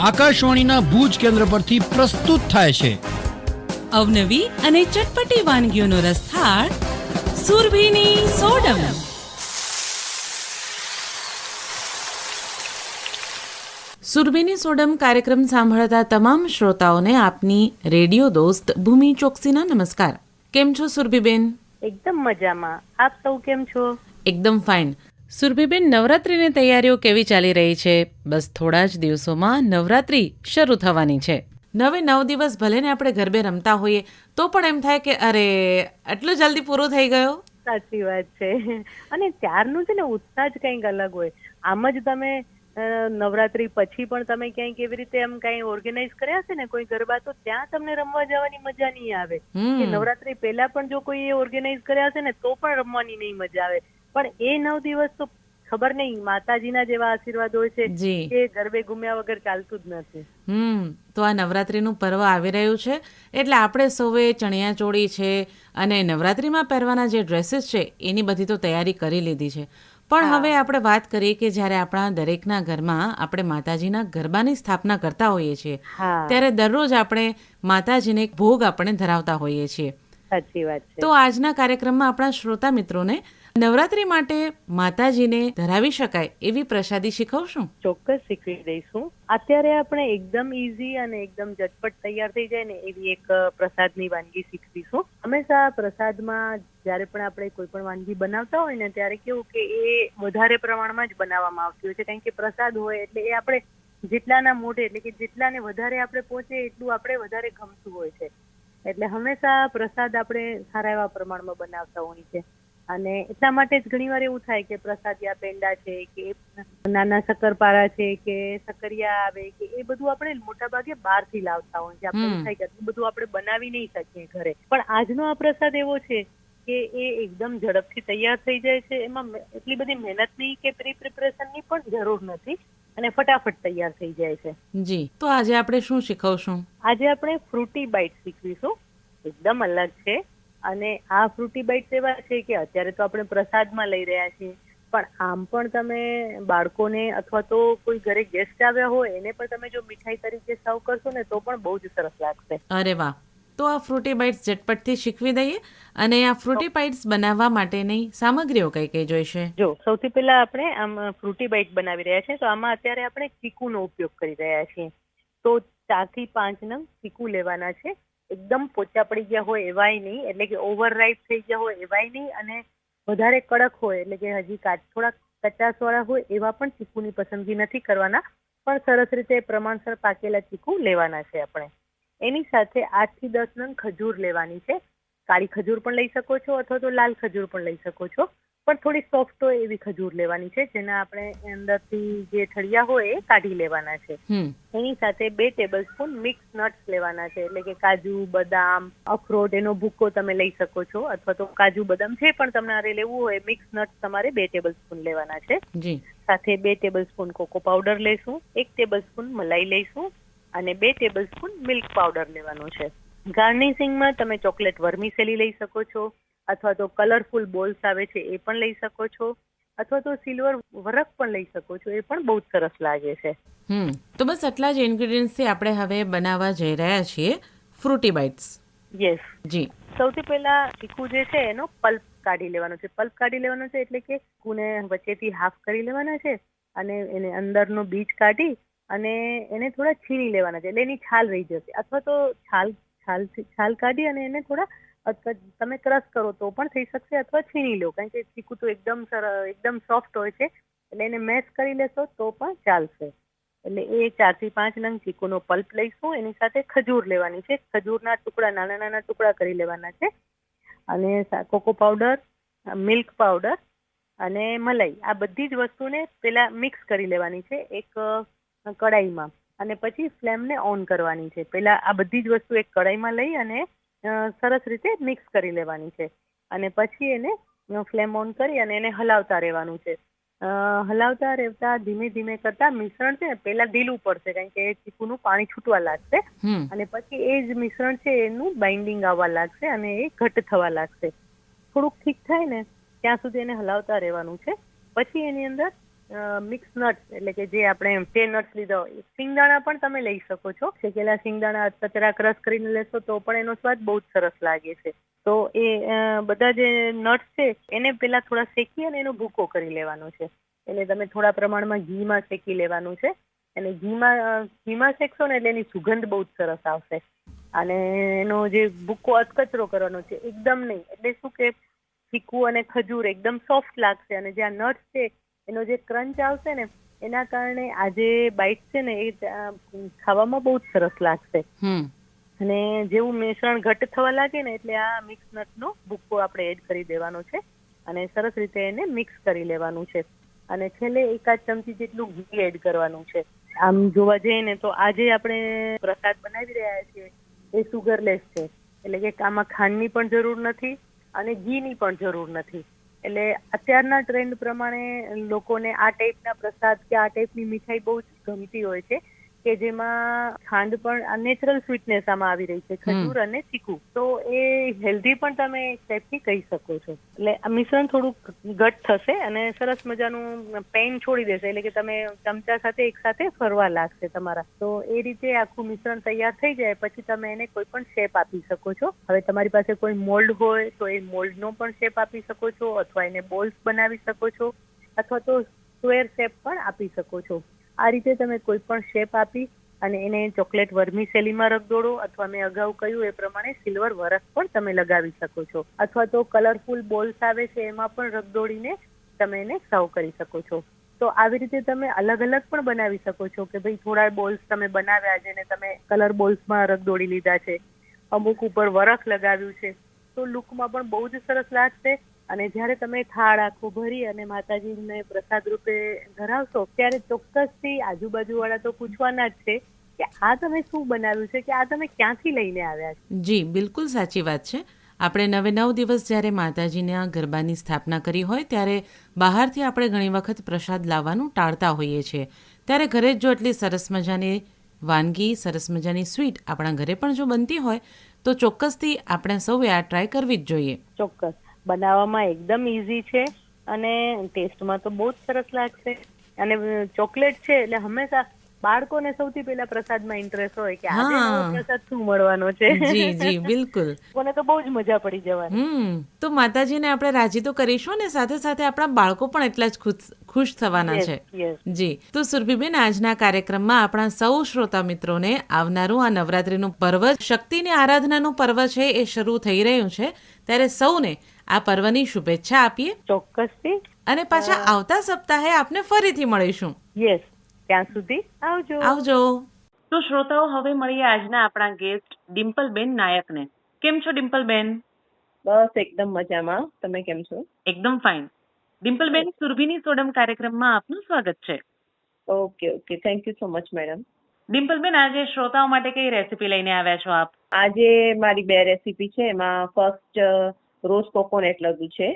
આકાશવાણીના ભુજ કેન્દ્ર પરથી પ્રસ્તુત થાય છે. અવનવી અને ચટપટી વાનગીઓનો રસથાળ સુરભીની સોડમ. સુરભીની સોડમ કાર્યક્રમ સાંભળતા તમામ શ્રોતાઓને આપની રેડિયો દોસ્ત ભૂમિ ચોકસીના નમસ્કાર. કેમ છો સુરભીબેન? એકદમ મજામાં. આપ સૌ કેમ છો? એકદમ ફાઇન સુરભીબેન નવરાત્રિની તૈયારીઓ કેવી ચાલી રહી છે? બસ થોડા જ દિવસોમાં નવરાત્રિ શરૂ થવાની છે. નવે નવ દિવસ ભલે ને આપણે ગરબે રમતા હોઈએ તો પણ એમ થાય કે અરે આટલું જલ્દી પૂરું થઈ ગયો? સાચી વાત છે. અને ત્યારનું છે ને ઉત્સાહ જ કંઈક અલગ હોય. આમ જ તમે નવરાત્રી પછી પણ તમે ક્યાંય કેવી રીતે એમ કઈ ઓર્ગેનાઇઝ કર્યા છે ને કોઈ ગરબા તો ત્યાં તમને રમવા જવાની મજા નહીં આવે. કે નવરાત્રી પહેલા પણ જો કોઈ ઓર્ગેનાઇઝ કર્યા છે ને તો પણ રમવાની નહીં મજા આવે. પણ એ નવ દિવસ તો ખબર નહીં માતાજીના જેવા આશીર્વાદ હોય છે કે ગરબે ગુમ્યા વગર ચાલતું જ નથી. હમ તો આ નવરાત્રિનું પર્વ આવી રહ્યું છે. એટલે આપણે સૌએ ચણિયાચોળી છે અને નવરાત્રિમાં પહેરવાના જે ડ્રેસીસ છે એની બધી તો તૈયારી કરી લીધી છે. પણ હવે આપણે વાત કરીએ કે જ્યારે આપણા દરેકના ઘરમાં આપણે માતાજીના ગરબાની સ્થાપના કરતા હોઈએ છીએ ત્યારે દરરોજ આપણે માતાજીને એક ભોગ આપણે ધરાવતા હોઈએ છીએ. સાચી વાત છે. તો આજના કાર્યક્રમમાં આપણા શ્રોતા મિત્રોને નવરાત્રિ માટે માતાજીને ધરાવી શકાય એવી પ્રસાદી શીખવશું? ચોક્કસ શીખવી દઈશું. અત્યારે આપણે એકદમ ઈઝી અને એકદમ ઝટપટ તૈયાર થઈ જાય ને એવી એક પ્રસાદની વાનગી શીખવીશું. હંમેશા પ્રસાદમાં જ્યારે પણ આપણે કોઈ પણ વાનગી બનાવતા હોય ને ત્યારે કેવું કે એ વધારે પ્રમાણમાં જ બનાવવામાં આવતી હોય છે. કારણ કે પ્રસાદ હોય એટલે એ આપણે જેટલાના મોઢે એટલે કે જેટલાને વધારે આપણે પહોંચે એટલું આપણે વધારે ગમતું હોય છે. એટલે હંમેશા પ્રસાદ આપણે સારા એવા પ્રમાણમાં બનાવતા હોય છે અને એટલા માટે જ ઘણીવાર એવું થાય કે પ્રસાદિયા પેંડા છે કે નાના શક્કરપારા છે કે સક્કરિયા આવે કે એ બધું આપણે મોટા ભાગે બહારથી લાવતા હોય છે. આપણે થાય કે આટલું બધું આપણે બનાવી નહીં શકીએ ઘરે. પણ આજનો આ પ્રસાદ એવો છે કે એ એકદમ ઝડપથી તૈયાર થઈ જાય છે. એમાં એટલી બધી મહેનતની કે પ્રી પ્રિપરેશનની પણ જરૂર નથી અને ફટાફટ તૈયાર થઈ જાય છે. જી. તો આજે આપણે શું શીખવશું? આજે આપણે ફ્રૂટી બાઇટ શીખવીશું. એકદમ અલગ છે. અને આ ફ્રૂટી બાઇટ્સ એવા છે કે અત્યારે તો આપણે પ્રસાદમાં લઈ રહ્યા છીએ. પણ આમ પણ તમે બાળકોને અથવા તો કોઈ ઘરે ગેસ્ટ આવ્યા હોય એને પણ તમે જો મીઠાઈ તરીકે સર્વ કરશો ને તો પણ બહુ જ સરસ લાગશે. અરે વાહ. તો આ ફ્રૂટી બાઇટ્સ ઝટપટથી શીખવી દઈએ અને આ ફ્રૂટી બાઇટ્સ બનાવવા માટેની સામગ્રીઓ કઈ કઈ જોઈશે? જો સૌથી પહેલા આપણે આમ ફ્રૂટી બાઇટ બનાવી રહ્યા છીએ તો આમાં અત્યારે આપણે ચીકુનો ઉપયોગ કરી રહ્યા છીએ. તો ચારથી પાંચ નંગ ચીકુ લેવાના છે. એકદમ પોચા પડી ગયા હોય એવાય નહીં. એટલે કે ઓવર થઈ ગયા હોય એવાય નહીં અને વધારે કડક હોય. એટલે કે હજી કાચ થોડા કચાસ વાળા હોય એવા પણ ચીકુની પસંદગી નથી કરવાના. પણ સરસ રીતે પ્રમાણસર પાકેલા ચીકુ લેવાના છે આપણે. એની સાથે આઠથી દસ નંગ ખજૂર લેવાની છે. કાળી ખજૂર પણ લઈ શકો છો અથવા તો લાલ ખજૂર પણ લઈ શકો છો. પણ થોડી સોફ્ટ હોય એવી ખજૂર લેવાની છે જેના આપણે અંદરથી જે ઠળિયા હોય એ કાઢી લેવાના છે. એની સાથે બે ટેબલ સ્પૂન મિક્સ નટ્સ લેવાના છે એટલે કે કાજુ બદામ અખરોટ એનો ભૂકો તમે લઈ શકો છો અથવા તો કાજુ બદામ જે પણ તમારે લેવું હોય મિક્સ નટ્સ તમારે બે ટેબલ સ્પૂન લેવાના છે. સાથે બે ટેબલ સ્પૂન કોકો પાવડર લઈશું એક ટેબલ સ્પૂન મલાઈ લઈશું અને બે ટેબલ સ્પૂન મિલ્ક પાવડર લેવાનું છે. ગાર્નિશિંગમાં તમે ચોકલેટ વર્મિસેલી લઈ શકો છો અથવા તો કલરફુલ બોલ્સ આવે છે એ પણ લઈ શકો છો. અથવા તો સિલ્વર વરખ પણ લઈ શકો છો એ પણ બહુ જ સરસ લાગે છે. હમ. તો બસ આટલા જ ઇન્ગ્રીડિયન્ટ્સથી આપણે હવે બનાવવા જઈ રહ્યા છીએ. ફ્રૂટી બાઇટ્સ યસ જી. સૌથી પહેલા ચીકુ જે છે એનો પલ્પ કાઢી લેવાનો છે. પલ્પ કાઢી લેવાનો છે એટલે કે ચીકુને વચ્ચેથી હાફ કરી લેવાના છે અને એને અંદરનો બીજ કાઢી અને એને થોડા છીણી લેવાના છે. એટલે એની છાલ રહી જશે. અથવા તો છાલ છાલ છાલ કાઢી અને એને થોડા તમે ક્રશ કરો તો પણ થઈ શકશે અથવા છીણી લો. કારણ કે ચીકુ તો એકદમ એકદમ સોફ્ટ હોય છે. એટલે એને મેશ કરી લેશો તો પણ ચાલશે. એટલે એ ચારથી પાંચ નંગ ચીકુનો પલ્પ લઈશું. એની સાથે ખજૂર લેવાની છે. ખજૂરના ટુકડા, નાના નાના ટુકડા કરી લેવાના છે. અને કોકો પાવડર મિલ્ક પાવડર અને મલાઈ. આ બધી જ વસ્તુને પેલા મિક્સ કરી લેવાની છે એક કડાઈમાં. અને પછી ફ્લેમને ઓન કરવાની છે. પેલા આ બધી જ વસ્તુ એક કડાઈમાં લઈ અને સરસ રીતે મિક્સ કરી લેવાની છે. અને પછી એને ફ્લેમ ઓન કરી અને એને હલાવતા રહેવાનું છે. હલાવતા રહેતા ધીમે ધીમે કરતા મિશ્રણ છે પહેલા ઢીલું પડશે કારણ કે ચીકુનું પાણી છૂટવા લાગશે. અને પછી એ જ મિશ્રણ છે એનું બાઇન્ડિંગ આવવા લાગશે અને એ ઘટ થવા લાગશે. થોડુંક ઠીક થાય ને ત્યાં સુધી એને હલાવતા રહેવાનું છે. પછી એની અંદર મિક્સ નટ્સ એટલે કે જે આપણે જે નટ્સ લીધા હોય. સિંગદાણા પણ તમે લઈ શકો છો. શેકેલા સિંગદાણા કચરા ક્રશ કરીને લેશો તો પણ એનો સ્વાદ બહુ જ સરસ લાગે છે. તો એ બધા જે નટ્સ છે, એને પેલા થોડા શેકી અને એનો ભૂકો કરી લેવાનો છે. એટલે તમે થોડા પ્રમાણમાં ઘીમાં શેકી લેવાનું છે. અને ઘીમાં ઘીમાં શેકશો ને એટલે એની સુગંધ બહુ જ સરસ આવશે. અને એનો જે ભૂકો અધકચરો કરવાનો છે, એકદમ નહીં. એટલે શું કે ચીકુ અને ખજૂર એકદમ સોફ્ટ લાગશે અને જે આ નટ્સ છે એનો જે ક્રંચ આવશે ને એના કારણે આજે બાઇટ છે ને એ ખાવામાં બહુ જ સરસ લાગશે. અને જેવું મિશ્રણ ઘટ થવા લાગે ને એટલે આ મિક્સ નટનો ભૂક્કો આપણે એડ કરી દેવાનો છે. અને સરસ રીતે એને મિક્સ કરી લેવાનું છે. અને છેલ્લે એકાદ ચમચી જેટલું ઘી એડ કરવાનું છે. આમ જોવા જઈએ ને તો આજે આપણે પ્રસાદ બનાવી રહ્યા છીએ એ સુગરલેસ છે. એટલે કે આમાં ખાંડની પણ જરૂર નથી અને ઘીની પણ જરૂર નથી. એટલે અત્યારના ટ્રેન્ડ પ્રમાણે લોકોને આ ટાઈપના પ્રસાદ કે આ ટાઈપની મીઠાઈ બહુ જ ગમતી હોય છે. કે જેમાં ખાંડ પણ નેચરલ સ્વીટનેસ આમાં આવી રહી છે ખજૂર અને ચીકુ. તો એ હેલ્ધી પણ તમે એક ટાઈપથી કહી શકો છો. એટલે આ મિશ્રણ થોડુંક ઘટ થશે અને સરસ મજાનું પેન છોડી દેશે એટલે કે તમે ચમચા સાથે એક સાથે ફરવા લાગશે તમારા. તો એ રીતે આખું મિશ્રણ તૈયાર થઈ જાય પછી તમે એને કોઈ પણ શેપ આપી શકો છો. હવે તમારી પાસે કોઈ મોલ્ડ હોય તો એ મોલ્ડનો પણ શેપ આપી શકો છો અથવા એને બોલ્સ બનાવી શકો છો અથવા તો સ્ક્વેર શેપ પણ આપી શકો છો. આ રીતે તમે કોઈ પણ શેપ આપી અને એને ચોકલેટ વર્મી શૈલીમાં રગદોડો અથવા મેં અગાઉ કહ્યું એ પ્રમાણે સિલ્વર વરખ પણ તમે લગાવી શકો છો. અથવા તો કલરફુલ બોલ્સ આવે છે એમાં પણ રગદોડીને તમે એને સર્વ કરી શકો છો. તો આવી રીતે તમે અલગ અલગ પણ બનાવી શકો છો કે ભાઈ થોડા બોલ્સ તમે બનાવ્યા જેને તમે કલર બોલ્સમાં રગદોડી લીધા છે. અમુક ઉપર વરખ લગાવ્યું છે. તો લુકમાં પણ બહુ જ સરસ લાગશે. અને જ્યારે તમે થાળ આખો ભરી અને માતાજીને પ્રસાદ રૂપે ધરાવશો ત્યારે ચોક્કસથી આજુબાજુવાળા તો પૂછવાના જ છે કે આ તમે શું બનાવ્યું છે કે આ તમે ક્યાંથી લઈને આવ્યા છે? જી બિલકુલ સાચી વાત છે. આપણે નવે નવ દિવસ જ્યારે માતાજીને આ ગરબાની સ્થાપના કરી હોય ત્યારે બહારથી આપણે ઘણી વખત પ્રસાદ લાવવાનું ટાળતા હોઈએ છીએ. ત્યારે ઘરે જ જો એટલી સરસ મજાની વાનગી સરસ મજાની સ્વીટ આપણા ઘરે પણ જો બનતી હોય તો ચોક્કસથી આપણે સૌએ આ ટ્રાય કરવી જ જોઈએ. ચોક્કસ. બનાવવામાં એકદમ ઇઝી છે અને ટેસ્ટમાં તો બહુ જ સરસ લાગશે. અને ચોકલેટ છે એટલે હંમેશા બાળકોને સૌથી પહેલા પ્રસાદમાં ઇન્ટરેસ્ટ હોય કે આજે પ્રસાદ શું મળવાનો છે. જી જી બિલકુલ. મને તો બહુ જ મજા પડી જવાની. હમ તો માતાજીને આપણે રાજી તો કરીશું ને સાથે સાથે આપણા બાળકો પણ એટલા જ ખુશ ખુશ થવાના છે. જી તો સુરભીબેન આજના કાર્યક્રમમાં આપણા સૌ શ્રોતા મિત્રોને આવનારું આ નવરાત્રીનું પર્વ શક્તિની આરાધનાનું પર્વ છે એ શરૂ થઈ રહ્યું છે. ત્યારે સૌને આ પર્વની શુભેચ્છા આપીએ. ચોક્કસથી. અને પાછા આવતા સપ્તાહે આપને ફરીથી મળીશું. યસ ત્યાં સુધી આવજો. આવજો. તો શ્રોતાઓ હવે મળીએ આજના આપણા ગેસ્ટ ડિમ્પલબેન નાયકને. કેમ છો ડિમ્પલબેન? બસ એકદમ મજામાં. તમે કેમ છો? એકદમ ફાઇન. ડિમ્પલબેન સુરભીની સોડમ કાર્યક્રમમાં આપનું સ્વાગત છે. Okay okay. Thank you so much madam Dimpleben આજે શ્રોતાઓ માટે કઈ રેસીપી લઈને આવ્યા છો આપ? આજે મારી બે રેસીપી છે. એમાં ફર્સ્ટ રોઝ કોકોનટ લગ્યું છે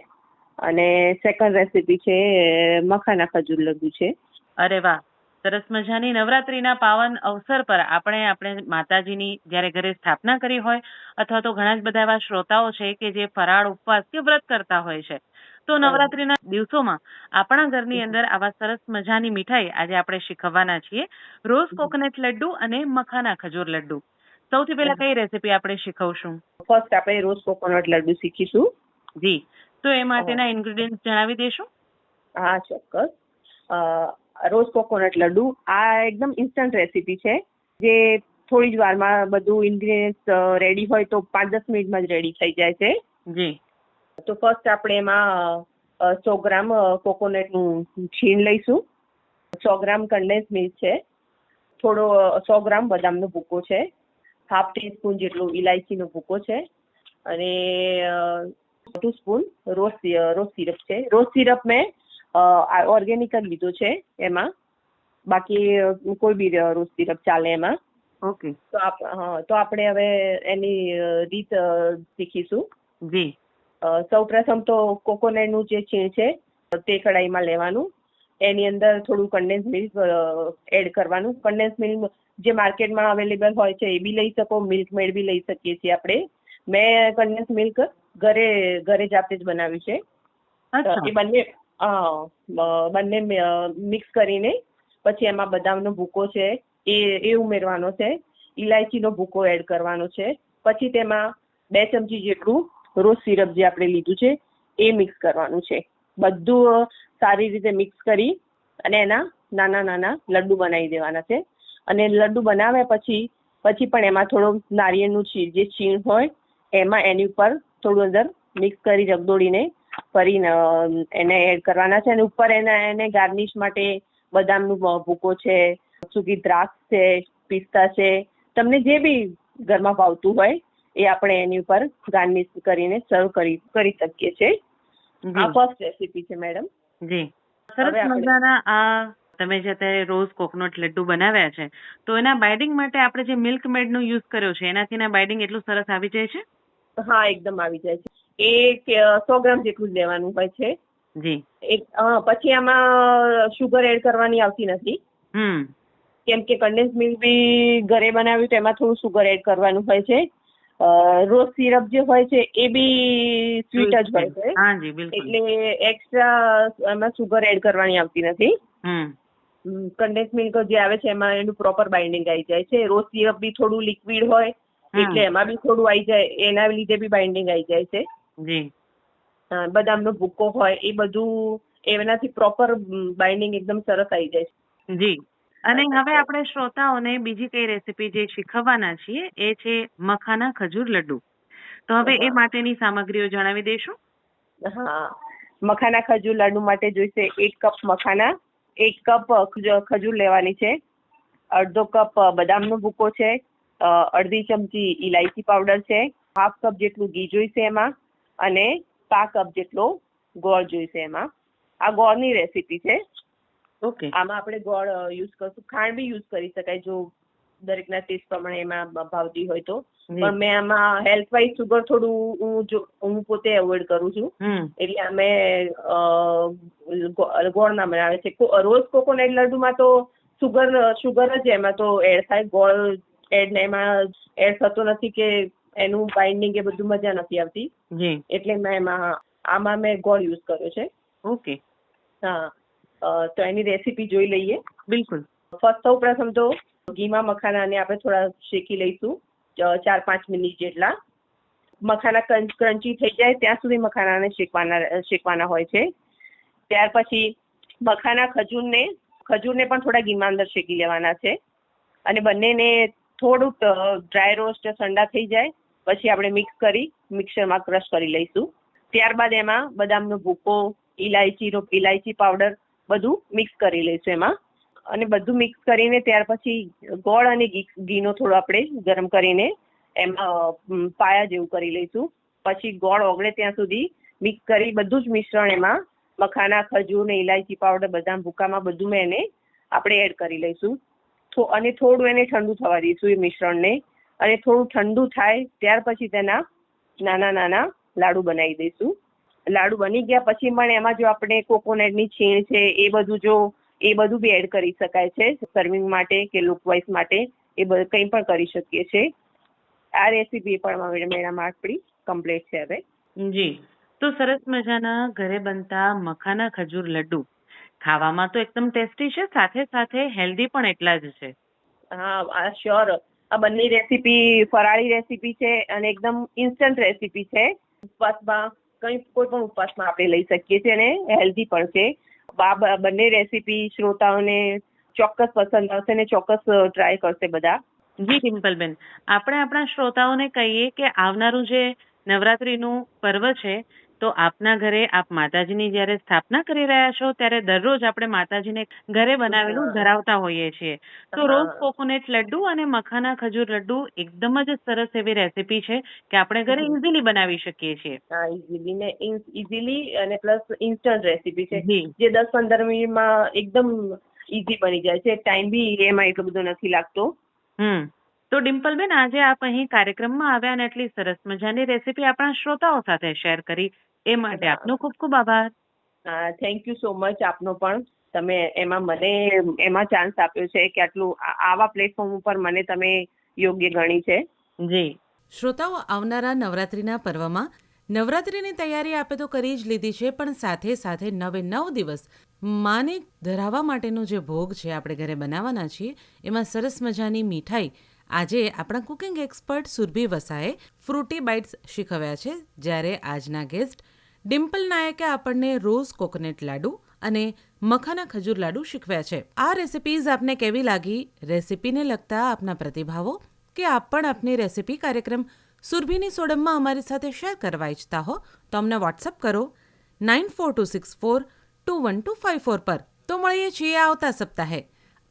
અને સેકન્ડ રેસીપી છે મખાના ખજૂર લગ્યું છે. અરે વાહ, સરસ મજાની નવરાત્રીના પાવન અવસર પર આપણે આપણે માતાજીની જ્યારે ઘરે સ્થાપના કરી હોય અથવા તો ઘણા જ બધા એવા શ્રોતાઓ છે કે જે ફરાળ ઉપવાસ કે વ્રત કરતા હોય છે, તો નવરાત્રીના દિવસોમાં આપણા ઘરની અંદર આવા સરસ મજાની મીઠાઈ આજે આપણે શીખવવાના છીએ. રોઝ કોકોનટ લડ્ડુ અને મખાના ખજૂર લડ્ડુ. સૌથી પહેલા કઈ રેસીપી આપણે શીખવશું? ફર્સ્ટ આપણે રોઝ કોકોનટ લડ્ડુ શીખીશું. જી. તો એ માટેના ઇન્ગ્રેડિયન્ટ જણાવી દેશો? હા ચોક્કસ. રોઝ કોકોનટ લડ્ડુ આ એકદમ ઇન્સ્ટન્ટ રેસીપી છે. જે થોડી જ વારમાં બધું ઇન્ગ્રેડિયન્ટ રેડી હોય તો પાંચ દસ મિનિટમાં જ રેડી થઈ જાય છે. જી. તો ફર્સ્ટ આપણે એમાં સો ગ્રામ કોકોનટનું છીણ લઈશું. સો ગ્રામ કન્ડેન્સ મિલ્ક છે. થોડો સો ગ્રામ બદામનો ભૂકો છે. હાફ ટી સ્પૂન જેટલું ઇલાયચીનો ભૂકો છે અને two spoon rose rose syrup છે. રોઝ સિરપ મેં ઓર્ગેનિક જ લીધો છે એમાં. બાકી કોઈ બી રોઝ સિરપ ચાલે એમાં. ઓકે. તો આપ હા તો આપણે હવે એની રીત શીખીશું. જી. સૌ પ્રથમ તો કોકોનટનું જે છીણ છે તે કઢાઈમાં લેવાનું. એની અંદર થોડું કન્ડેન્સ મિલ્ક એડ કરવાનું. કન્ડેન્સ મિલ્ક જે માર્કેટમાં અવેલેબલ હોય છે એ બી લઈ શકો મિલ્ક મેડ બી લઈ શકીએ છીએ આપણે. મેં કન્ડેન્સ મિલ્ક ઘરે ઘરે જાતે જ બનાવ્યું છે. એ બંને બંને મિક્સ કરીને પછી એમાં બદામનો ભૂકો છે એ એ ઉમેરવાનો છે ઇલાયચીનો ભૂકો એડ કરવાનો છે પછી તેમાં બે ચમચી જેટલું રોઝ સિરપ જે આપણે લીધું છે એ મિક્સ કરવાનું છે. બધું સારી રીતે મિક્સ કરી અને એના નાના નાના લડ્ડુ બનાવી દેવાના છે. અને લડ્ડુ બનાવ્યા પછી પછી પણ એમાં થોડો નારિયેળનું છીણ જે છીણ હોય એમાં એની ઉપર થોડું અંદર મિક્સ કરી જગદોડીને ફરી એને એડ કરવાના છે. અને ઉપર એના એને ગાર્નિશ માટે બદામનું ભૂકો છે સૂકી દ્રાક્ષ છે પિસ્તા છે. તમને જે બી ઘરમાં ભાવતું હોય એ આપણે એની ઉપર ગાર્નિશ કરીને સર્વ કરી કરી શકીએ છીએ. આ ફર્સ્ટ રેસીપી છે મેડમ જી. સરસ મજાના આ તમે જે અત્યારે રોઝ કોકોનટ લડ્ડુ બનાવ્યા છે તો એના બાઇડિંગ માટે આપણે જે મિલ્ક મેડ નો યુઝ કર્યો છે એનાથી એના બાઇડિંગ એટલું સરસ આવી જાય છે? હા એકદમ આવી જાય છે. એ સો ગ્રામ જેટલું જ લેવાનું હોય છે. જી. એક પછી આમાં શુગર એડ કરવાની આવતી નથી. હમ. કેમ કે કન્ડેન્સ મિલ્ક બી ઘરે બનાવ્યું તો એમાં થોડું સુગર એડ કરવાનું હોય છે. રોઝ સિરપ જે હોય છે એ બી સ્વીટ જ હોય છે. એટલે એક્સ્ટ્રા એમાં સુગર એડ કરવાની આવતી નથી. હમ. કન્ડેન્સ મિલ્ક જે આવે છે એમાં એનું પ્રોપર બાઇન્ડિંગ આવી જાય છે. રોઝ સિરપ બી થોડું લિક્વિડ હોય એટલે એમાં બી થોડું આવી જાય એના લીધે બી બાઇન્ડિંગ આવી જાય છે. જી. બદામનો ભૂકો હોય એ બધું એનાથી પ્રોપર બાઇન્ડિંગ એકદમ સરસ આવી જાય છે. જી. અને હવે આપણે શ્રોતાઓને બીજી કઈ રેસીપી જે શીખવવાના છીએ એ છે મખાના ખજૂર લડ્ડુ. તો હવે એ માટેની સામગ્રીઓ જણાવી દઈશું. હા. મખાના ખજૂર લાડુ માટે જોઈશે એક કપ મખાના એક કપ ખજૂર લેવાની છે. અડધો કપ બદામનો ભૂકો છે. અડધી ચમચી ઇલાયચી પાવડર છે. હાફ કપ જેટલું ઘી જોઈશે એમાં અને પા કપ જેટલો ગોળ જોઈશે એમાં. આ ગોળની રેસીપી છે. ઓકે. આમાં આપણે ગોળ યુઝ કરશું. ખાંડ બી યુઝ કરી શકાય જો દરેકના ટેસ્ટ પ્રમાણે એમાં ભાવતી હોય તો. પણ મેં આમાં હેલ્થ વાઇઝ સુગર થોડું હું હું પોતે અવોઇડ કરું છું. એટલે અમે ગોળના બનાવે છે. રોઝ કોકોનટ લડ્ડુમાં તો સુગર સુગર જ એમાં તો એડ થાય. ગોળ એડ એમાં એડ થતો નથી કે એનું બાઇન્ડિંગ એ બધું મજા નથી આવતી. એટલે મેં એમાં આમાં મેં ગોળ યુઝ કર્યો છે. ઓકે. હા. તો એની રેસીપી જોઈ લઈએ. બિલકુલ. ફર્સ્ટ સૌ પ્રથમ તો ઘીમાં મખાનાને આપણે થોડા શેકી લઈશું. ચાર પાંચ મિનિટ જેટલા. મખાના ક્રંચ ક્રંચી થઈ જાય ત્યાં સુધી મખાનાને શેકવાના શેકવાના હોય છે. ત્યાર પછી મખાના ખજૂરને ખજૂરને પણ થોડા ઘીમાં અંદર શેકી લેવાના છે. અને બંનેને થોડુંક ડ્રાય રોસ્ટ ઠંડા થઈ જાય, પછી આપણે મિક્સ કરી મિક્સરમાં ક્રશ કરી લઈશું. ત્યારબાદ એમાં બદામનો ભૂકો ઇલાયચીનો ઇલાયચી પાવડર બધું મિક્સ કરી લઈશું એમાં. અને બધું મિક્સ કરીને ત્યાર પછી ગોળ અને ઘીનો થોડો આપણે ગરમ કરીને એમાં પાયા જેવું કરી લઈશું. પછી ગોળ ઓગળે ત્યાં સુધી મિક્સ કરી બધું જ મિશ્રણ એમાં મખાના, ખજૂર ને ઇલાયચી પાવડર, બદામ, ભૂકામાં બધું મેં એને આપણે એડ કરી લઈશું. તો અને થોડું એને ઠંડુ થવા દઈશું એ મિશ્રણને. અને થોડું ઠંડુ થાય ત્યાર પછી તેના નાના નાના લાડુ બનાવી દઈશું. લાડુ બની ગયા પછી પણ એમાં જો આપણે કોકોનટની છીણ છે, એ બધું જો, એ બધું બી એડ કરી શકાય છે સર્વિંગ માટે કે લુકવાઇઝ માટે, એ બધું કંઈ પણ કરી શકીએ છીએ આ રેસીપી પણ મેડમ આપણી કમ્પ્લીટ છે હવે. જી. તો સરસ મજાના ઘરે બનતા મખાના ખજૂર લડ્ડુ. ખાવામાં તો એકદમ ટેસ્ટી છે સાથે સાથે હેલ્ધી પણ એટલા જ છે. હા આ શ્યોર આ બંને રેસીપી ફરાળી રેસીપી છે અને એકદમ ઇન્સ્ટન્ટ રેસીપી છે. ઉપવાસમાં કંઈ કોઈ પણ ઉપવાસમાં આપણે લઈ શકીએ છીએ અને હેલ્ધી પણ છે. બંને રેસીપી શ્રોતાઓને ચોક્કસ પસંદ આવશે અને ચોક્કસ ટ્રાય કરશે બધા. જી ડિમ્પલબેન આપણે આપણા શ્રોતાઓને કહીએ કે આવનારું જે નવરાત્રીનું પર્વ છે તો આપના ઘરે આપ માતાજીની જ્યારે સ્થાપના કરી રહ્યા છો ત્યારે દરરોજ આપણે માતાજીને ઘરે બનાવેલું ધરાવતા હોઈએ છીએ. તો રોજ કોકોનટ લડ્ડુ અને મખાના ખજૂર લડ્ડુ એકદમ જ સરસ એવી રેસીપી છે કે આપણે ઘરે. ઇઝીલી બનાવી શકીએ છીએ. હા ઇઝીલી ને ઇઝીલી અને પ્લસ ઇન્સ્ટન્ટ રેસીપી છે જે. દસ પંદર મિનિટમાં એકદમ ઇઝી બની જાય છે. ટાઈમ બી એમાં એટલો બધો નથી લાગતો. હમ. તો ડિમ્પલબેન આજે આપ અહીં કાર્યક્રમમાં આવ્યા અને એટલી સરસ મજાની રેસીપી આપણા શ્રોતાઓ સાથે શેર કરી. એ માટે આપનો ખૂબ ખૂબ આભાર. થેન્ક યુ સો મચ આપનો પણ. તમે એમાં મને એમાં ચાન્સ આપ્યો છે કે આટલું આ- આવા પ્લેટફોર્મ ઉપર મને તમે યોગ્ય ગણી છે. જી. શ્રોતાઓ આવનારા નવરાત્રિના પર્વમાં નવરાત્રિની તૈયારી આપે તો કરી જ લીધી છે પણ સાથે સાથે નવે નવ દિવસ માને ધરાવવા માટેનો જે ભોગ છે આપણે ઘરે બનાવવાના છીએ એમાં સરસ મજાની મીઠાઈ. આજે આપણા કુકિંગ એક્સપર્ટ સુરભી વસાએ ફ્રૂટી બાઇટ્સ શીખવ્યા છે જ્યારે આજના ગેસ્ટ ડિમ્પલ નાયકે આપણને રોઝ કોકોનટ લાડુ અને મખાના ખજૂર લાડુ શીખવ્યા છે. આ રેસિપીઝ આપને કેવી લાગી? રેસિપીને લગતા આપના પ્રતિભાવો કે આપ પણ આપની રેસિપી કાર્યક્રમ સુરભીની સોડમમાં અમારી સાથે શેર કરવા ઈચ્છતા હો, તો અમને વોટ્સઅપ કરો nine four two six four two one two five four પર. તો મળીએ છીએ આવતા સપ્તાહે.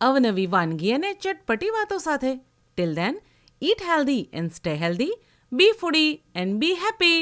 અવનવી વાનગી અને ચટપટી વાતો સાથે. Till then eat healthy and stay healthy be foodie and be happy